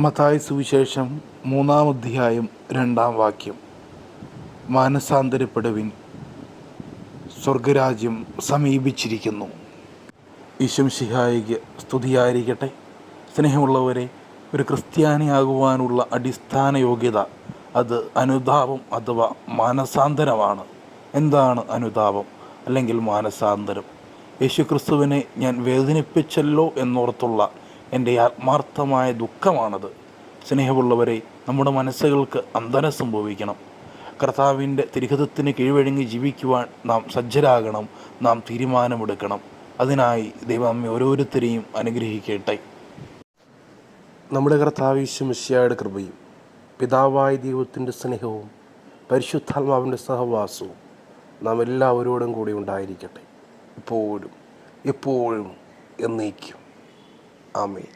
മത്തായി സുവിശേഷം മൂന്നാം അധ്യായം രണ്ടാം വാക്യം. മാനസാന്തരപ്പെടുവിൻ. സ്വർഗരാജ്യം സമീപിച്ചിരിക്കുന്നു. ഈശംഷിഹായിക്ക് സ്തുതിയായിരിക്കട്ടെ. സ്നേഹമുള്ളവരെ ഒരു ക്രിസ്ത്യാനിയാകുവാനുള്ള അടിസ്ഥാന യോഗ്യത അത് അനുതാപം അഥവാ മാനസാന്തരമാണ്. എന്താണ് അനുതാപം? അല്ലെങ്കിൽ മാനസാന്തരം? യേശുക്രിസ്തുവിനെ ഞാൻ വേദനിപ്പിച്ചല്ലോ എന്നോർത്തുള്ള എന്റെ ആത്മാർത്ഥമായ ദുഃഖമാണത്. സ്നേഹമുള്ളവരെ നമ്മുടെ മനസ്സുകൾക്ക് അന്തരം സംഭവിക്കണം. കർത്താവിന്റെ തിരുഹിതത്തിന് കീഴ്വഴങ്ങി ജീവിക്കുവാൻ നാം സജ്ജരാകണം നാം തീരുമാനമെടുക്കണം. അതിനായി ദൈവം ഓരോരുത്തരെയും അനുഗ്രഹിക്കട്ടെ. നമ്മുടെ കർത്താവിശ്വമിശിയായുടെ കൃപയും പിതാവായ ദൈവത്തിന്റെ സ്നേഹവും പരിശുദ്ധാത്മാവിന്റെ സഹവാസവും നാം എല്ലാവരോടും കൂടി ഉണ്ടായിരിക്കട്ടെ. ഇപ്പോഴും എപ്പോഴും എന്നേക്കും. ஆமீன்.